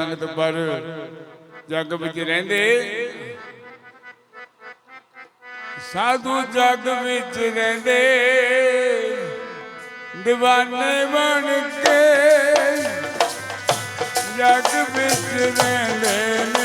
ਸੰਗਤ ਪਰ ਜਗ ਵਿੱਚ ਰਹਿੰਦੇ। ਸਾਧੂ ਜਗ ਵਿੱਚ ਰਹਿੰਦੇ। دیਵਾਨੇ ਬਣ ਕੇ ਜਗ ਵਿੱਚ ਰਹਿੰਦੇ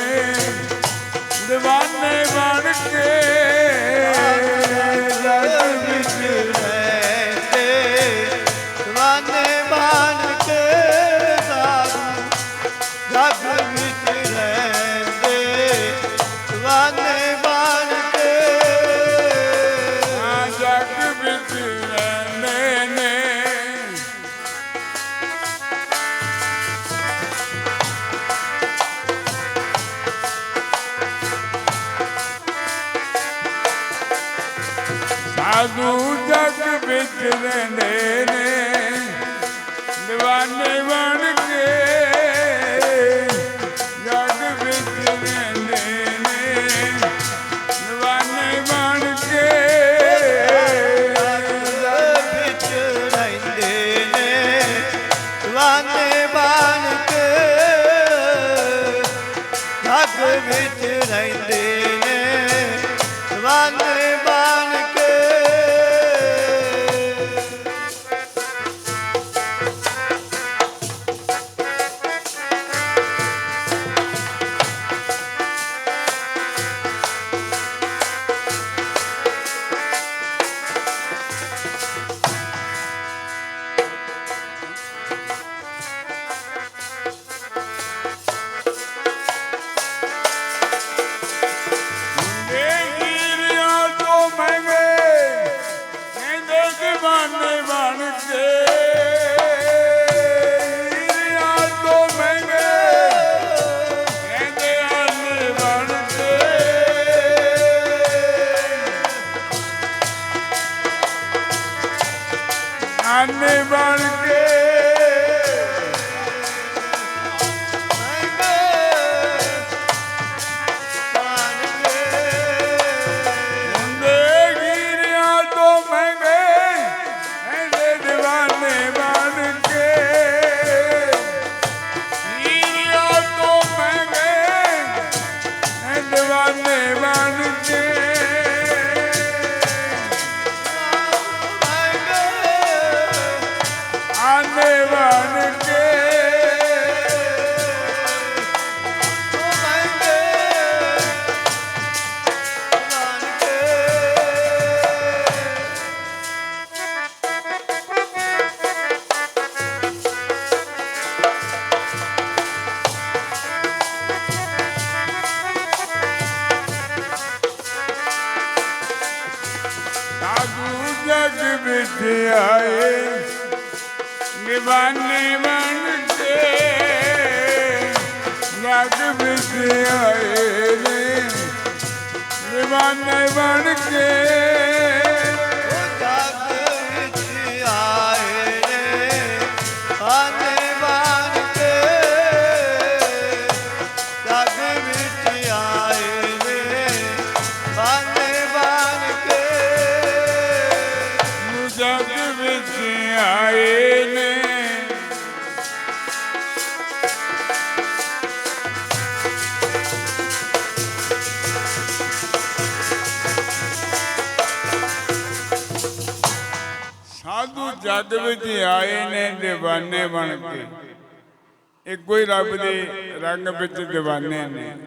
ਸਾਧੂ ਜਗ ਵਿੱਚ ਰਹਿੰਦੇ ਨੇ دیਵਾਨੇ ਬਣ ਜਗ ਵਿੱਚ دیਵਾਨੇ ਬਣ ਕੇ ਹੀਰਿਆਂ ਤੋਂ ਮਹਿੰਗੇ ਕਹਿੰਦੇ ਆਨੇ ਬਣ ਕੇ ਆਏ। ਨਿਵਾਨੇ ਬਣ ਕੇ ਜਗ ਵਿੱਚ ਆਏ ਨੇ। ਨਿਵਾਨੇ ਬਣ ਕੇ ਜਗ ਵਿੱਚ ਸਾਧੂ ਜਦ ਵਿੱਚ ਆਏ ਨੇ دیਵਾਨੇ ਬਣ ਕੇ। ਇਹ ਕੋਈ ਰੱਬ ਦੇ ਰੰਗ ਵਿੱਚ دیਵਾਨੇ ਨੇ।